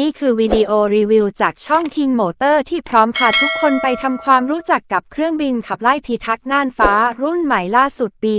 นี่คือวิดีโอรีวิวจากช่อง King Motor ที่พร้อมพาทุกคนไปทำความรู้จักกับเครื่องบินขับไล่พิทักษ์น่านฟ้า รุ่นใหม่ล่าสุดปี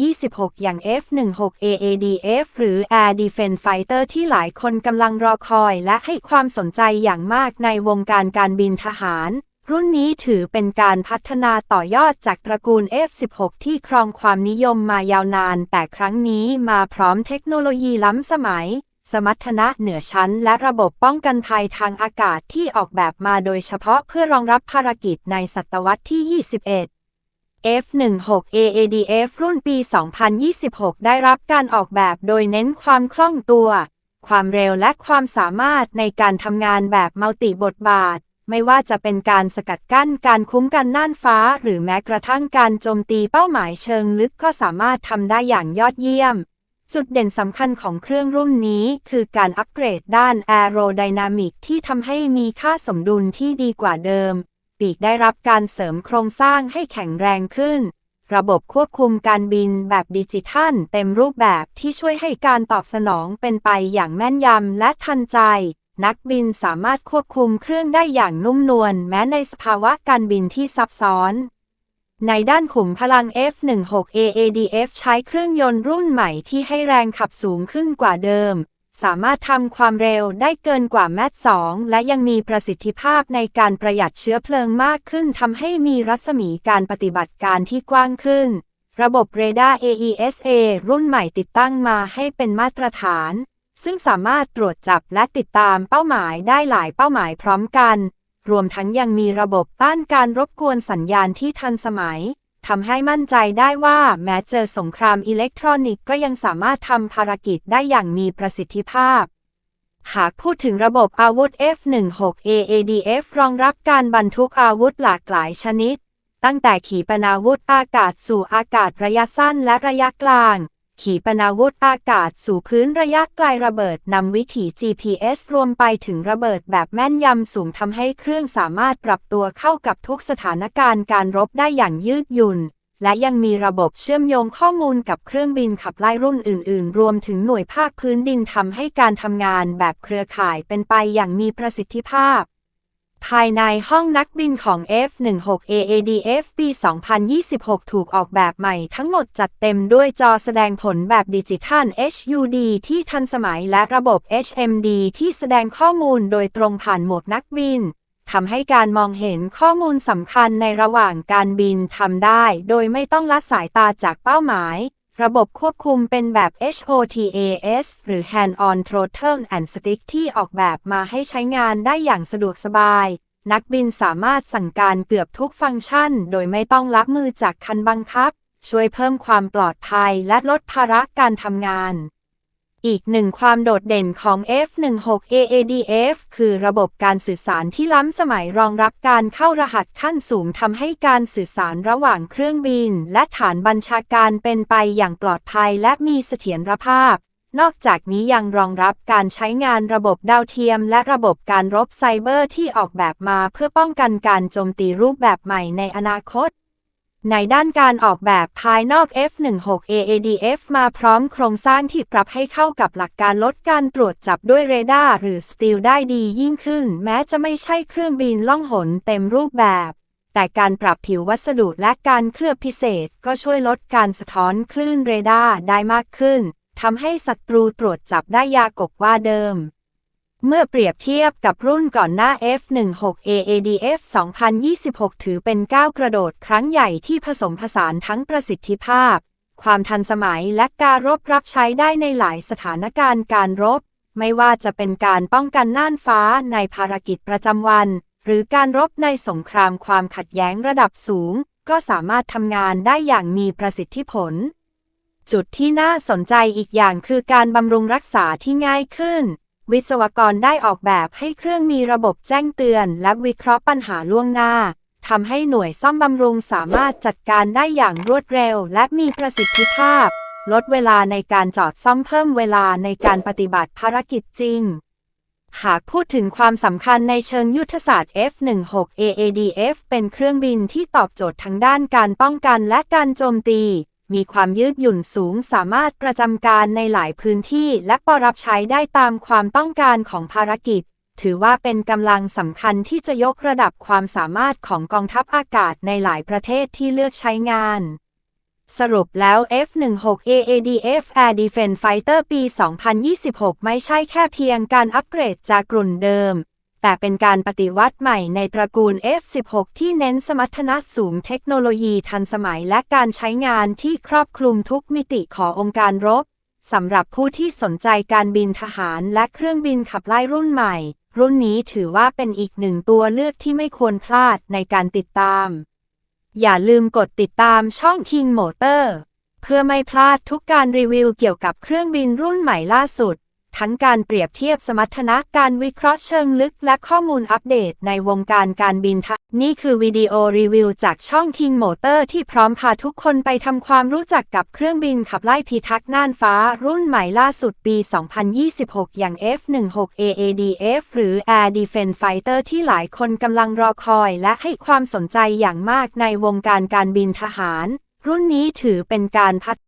2026 อย่าง F-16 AADF หรือ Air Defense Fighter ที่หลายคนกำลังรอคอยและให้ความสนใจอย่างมากในวงการการบินทหาร รุ่นนี้ถือเป็นการพัฒนาต่อยอดจากตระกูล F-16 ที่ครองความนิยมมายาวนาน แต่ครั้งนี้มาพร้อมเทคโนโลยีล้ำสมัย สมรรถนะเหนือชั้น และระบบป้องกันภัยทางอากาศที่ออกแบบมาโดยเฉพาะเพื่อรองรับภารกิจในศตวรรษที่ 21 F16 AADF รุ่นปี 2026 ได้รับการออกแบบโดยเน้นความคล่องตัว ความเร็วและความสามารถในการทำงานแบบมัลติบทบาท ไม่ว่าจะเป็นการสกัดกั้นการคุ้มกันน่านฟ้า หรือแม้กระทั่งการโจมตีเป้าหมายเชิงลึกก็สามารถทำได้อย่างยอดเยี่ยม จุดเด่นสำคัญของเครื่องรุ่นนี้คือการอัปเกรดด้านแอโรไดนามิกที่ทำให้มีค่าสมดุลที่ดีกว่าเดิม ปีกได้รับการเสริมโครงสร้างให้แข็งแรงขึ้น ระบบควบคุมการบินแบบดิจิทัลเต็มรูปแบบที่ช่วยให้การตอบสนองเป็นไปอย่างแม่นยำและทันใจ นักบินสามารถควบคุมเครื่องได้อย่างนุ่มนวลแม้ในสภาวะการบินที่ซับซ้อน ในด้านขุมพลัง F16 AADF ใช้เครื่องยนต์รุ่นใหม่ที่ให้แรงขับสูงขึ้นกว่าเดิม สามารถทำความเร็วได้เกินกว่าแมท2และยังมีประสิทธิภาพในการประหยัดเชื้อเพลิงมากขึ้นทำให้มีรัศมีการปฏิบัติการที่กว้างขึ้น ระบบเรดาร์ AESA รุ่นใหม่ติดตั้งมาให้เป็นมาตรฐาน ซึ่งสามารถตรวจจับและติดตามเป้าหมายได้หลายเป้าหมายพร้อมกัน รวมทั้งยังมีระบบต้านการรบกวนสัญญาณที่ทันสมัยทำให้มั่นใจได้ว่าแม้เจอสงครามอิเล็กทรอนิกส์ก็ยังสามารถทำภารกิจได้อย่างมีประสิทธิภาพ หากพูดถึงระบบอาวุธ F16 AADF รองรับการบรรทุกอาวุธหลากหลายชนิด ตั้งแต่ขีปนาวุธอากาศสู่อากาศระยะสั้นและระยะกลาง ขีปนาวุธอากาศสู่พื้นระยะไกลระเบิดนำวิถี GPS รวมไปถึงระเบิดแบบแม่นยำสูงทำให้เครื่องสามารถปรับตัวเข้ากับทุกสถานการณ์การรบได้อย่างยืดหยุ่น และยังมีระบบเชื่อมโยงข้อมูลกับเครื่องบินขับไล่รุ่นอื่น ๆ รวมถึงหน่วยภาคพื้นดินทำให้การทำงานแบบเครือข่ายเป็นไปอย่างมีประสิทธิภาพ ภายในห้องนักบินของ F16 AADF ปี 2026 ถูกออกแบบใหม่ทั้งหมดจัดเต็มด้วยจอแสดงผลแบบดิจิทัล HUD ที่ทันสมัยและระบบ HMD ที่แสดงข้อมูลโดยตรงผ่านหมวกนักบินทำให้การมองเห็นข้อมูลสำคัญในระหว่างการบินทำได้ โดยไม่ต้องละสายตาจากเป้าหมาย ระบบควบคุมเป็นแบบ HOTAS หรือ Hand-on Throttle and Stick ที่ออกแบบมาให้ใช้งานได้อย่างสะดวกสบาย นักบินสามารถสั่งการเกือบทุกฟังก์ชัน โดยไม่ต้องลับมือจากคันบังคับ ช่วยเพิ่มความปลอดภัยและลดภาระการทำงาน อีกหนึ่งความโดดเด่นของ F16 AADF คือระบบการสื่อสารที่ล้ำสมัยรองรับการเข้ารหัสขั้นสูงทำให้การสื่อสารระหว่างเครื่องบิน และฐานบัญชาการเป็นไปอย่างปลอดภัยและมีเสถียรภาพ นอกจากนี้ยังรองรับการใช้งานระบบดาวเทียม และระบบการรบไซเบอร์ที่ออกแบบมาเพื่อป้องกันการโจมตีรูปแบบใหม่ในอนาคต ในด้านการออกแบบภายนอก F16 AADF มาพร้อมโครงสร้างที่ปรับให้เข้ากับหลักการลดการตรวจจับด้วยเรดาร์หรือสตีลได้ดียิ่งขึ้น แม้จะไม่ใช่เครื่องบินล่องหนเต็มรูปแบบ แต่การปรับผิววัสดุและการเคลือบพิเศษก็ช่วยลดการสะท้อนคลื่นเรดาร์ได้มากขึ้นทำให้ศัตรูตรวจจับได้ยากกว่าเดิม เมื่อเปรียบเทียบกับรุ่นก่อนหน้า F16 AADF 2026 ถือเป็นก้าวกระโดดครั้งใหญ่ที่ผสมผสานทั้งประสิทธิภาพ ความทันสมัยและการรบรับใช้ได้ในหลายสถานการณ์การรบ ไม่ว่าจะเป็นการป้องกันน่านฟ้าในภารกิจประจำวัน หรือการรบในสงครามความขัดแย้งระดับสูง ก็สามารถทำงานได้อย่างมีประสิทธิผล จุดที่น่าสนใจอีกอย่างคือการบำรุงรักษาที่ง่ายขึ้น วิศวกรได้ออกแบบให้เครื่องมีระบบแจ้งเตือน และวิเคราะห์ปัญหาล่วงหน้าทำให้หน่วยซ่อมบำรุงสามารถจัดการได้อย่างรวดเร็ว และมีประสิทธิภาพ ลดเวลาในการจอดซ่อมเพิ่มเวลาในการปฏิบัติภารกิจจริง หากพูดถึงความสำคัญในเชิงยุทธศาสตร์ F16 AADF เป็นเครื่องบินที่ตอบโจทย์ทั้งด้านการป้องกันและการโจมตี มีความยืดหยุ่นสูงสามารถประจำการในหลายพื้นที่และปรับใช้ได้ตามความต้องการของภารกิจ ถือว่าเป็นกำลังสำคัญที่จะยกระดับความสามารถของกองทัพอากาศในหลายประเทศที่เลือกใช้งาน สรุปแล้ว F-16 AADF Air Defense Fighter ปี 2026 ไม่ใช่แค่เพียงการอัปเกรดจากกลุ่นเดิม แต่เป็นการปฏิวัติใหม่ในตระกูล F-16 ที่เน้นสมรรถนะสูงเทคโนโลยีทันสมัยและการใช้งานที่ครอบคลุมทุกมิติขององค์การรบสำหรับผู้ที่สนใจการบินทหารและเครื่องบินขับไล่รุ่นใหม่ รุ่นนี้ถือว่าเป็นอีกหนึ่งตัวเลือกที่ไม่ควรพลาดในการติดตาม อย่าลืมกดติดตามช่อง King Motor เพื่อไม่พลาดทุกการรีวิวเกี่ยวกับเครื่องบินรุ่นใหม่ล่าสุด ทั้งการเปรียบเทียบสมรรถนะการวิเคราะห์เชิงลึกและข้อมูลอัปเดตในวงการการบินทหารนี่คือวิดีโอรีวิวจากช่อง King Motor ที่พร้อมพาทุกคนไปทำความรู้จักกับเครื่องบินขับไล่พิทักษ์น่านฟ้ารุ่นใหม่ล่าสุดปี 2026 อย่าง F-16 AADF หรือ Air Defense Fighter ที่หลายคนกำลังรอคอยและให้ความสนใจอย่างมากในวงการการบินทหาร รุ่นนี้ถือเป็นการพัฒ